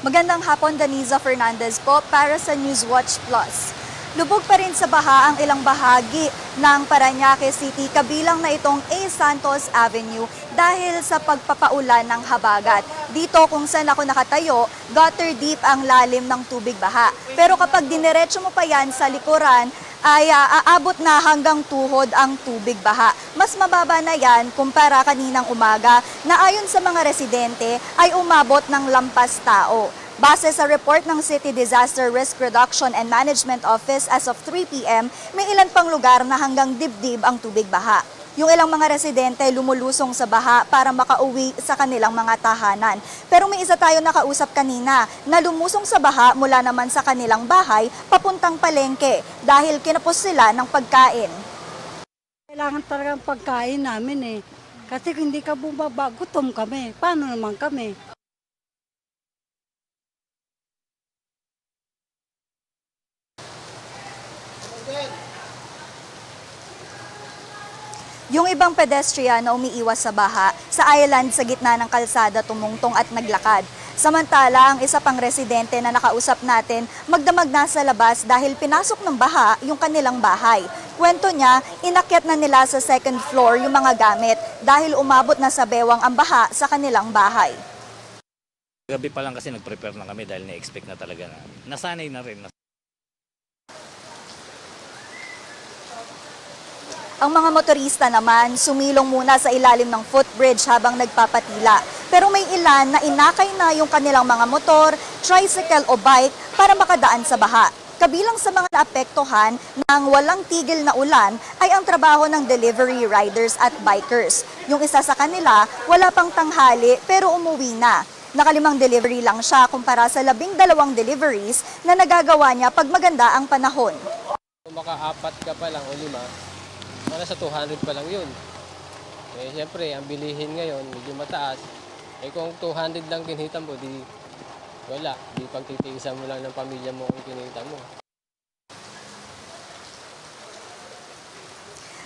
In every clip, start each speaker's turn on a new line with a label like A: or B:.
A: Magandang hapon, Daniza Fernandez po para sa Newswatch Plus. Lubog pa rin sa baha ang ilang bahagi ng Paranaque City kabilang na itong A. Santos Avenue dahil sa pagpapaulan ng habagat. Dito kung saan ako nakatayo, gutter deep ang lalim ng tubig baha. Pero kapag diniretso mo pa yan sa likuran, ay ah, aabot na hanggang tuhod ang tubig baha. Mas mababa na yan kumpara kaninang umaga na ayon sa mga residente ay umabot ng lampas tao. Base sa report ng City Disaster Risk Reduction and Management Office as of 3 p.m., may ilan pang lugar na hanggang dibdib ang tubig baha. Yung ilang mga residente lumulusong sa baha para makauwi sa kanilang mga tahanan. Pero may isa tayo nakausap kanina na lumusong sa baha mula naman sa kanilang bahay papuntang palengke dahil kinapos sila ng pagkain.
B: Kailangan talaga ang pagkain namin eh. Kasi hindi ka bumaba, gutom kami. Paano naman kami?
A: Yung ibang pedestrian na umiiwas sa baha sa island sa gitna ng kalsada tumungtong at naglakad. Samantala, ang isa pang residente na nakausap natin magdamag na sa labas dahil pinasok ng baha yung kanilang bahay. Kwento niya, inakyat na nila sa second floor yung mga gamit dahil umabot na sa bewang ang baha sa kanilang bahay.
C: Gabi pa lang kasi nag-prepare na kami dahil na-expect na talaga na. Nasanay na rin.
A: Ang mga motorista naman sumilong muna sa ilalim ng footbridge habang nagpapatila. Pero may ilan na inakay na yung kanilang mga motor, tricycle o bike para makadaan sa baha. Kabilang sa mga naapektuhan ng walang tigil na ulan ay ang trabaho ng delivery riders at bikers. Yung isa sa kanila, wala pang tanghali pero umuwi na. Nakalimang delivery lang siya kumpara sa labing dalawang deliveries na nagagawa niya pag maganda ang panahon.
D: Kung maka-apat ka pa lang o lima, wala sa 200 pa lang yun. Eh, siyempre, ang bilihin ngayon, medyo mataas. Eh, kung 200 lang kinita mo, di wala. Di pagtitiisan mo lang ng pamilya mo kung kinita mo.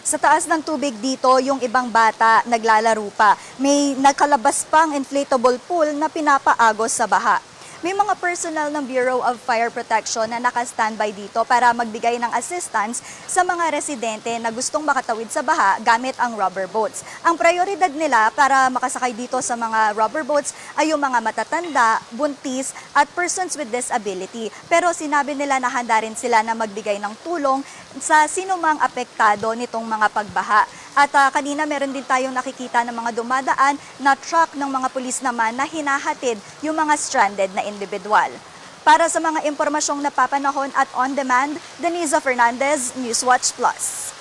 A: Sa taas ng tubig dito, yung ibang bata naglalaro pa. May nakalabas pang inflatable pool na pinapaagos sa baha. May mga personnel ng Bureau of Fire Protection na naka-standby dito para magbigay ng assistance sa mga residente na gustong makatawid sa baha gamit ang rubber boats. Ang prioridad nila para makasakay dito sa mga rubber boats ay yung mga matatanda, buntis at persons with disability. Pero sinabi nila na handa rin sila na magbigay ng tulong sa sinumang apektado nitong mga pagbaha. At ah, kanina meron din tayong nakikita ng mga dumadaan na truck ng mga pulis naman na hinahatid yung mga stranded na individual. Para sa mga impormasyong napapanahon at on demand, Denisa Fernandez, Newswatch Plus.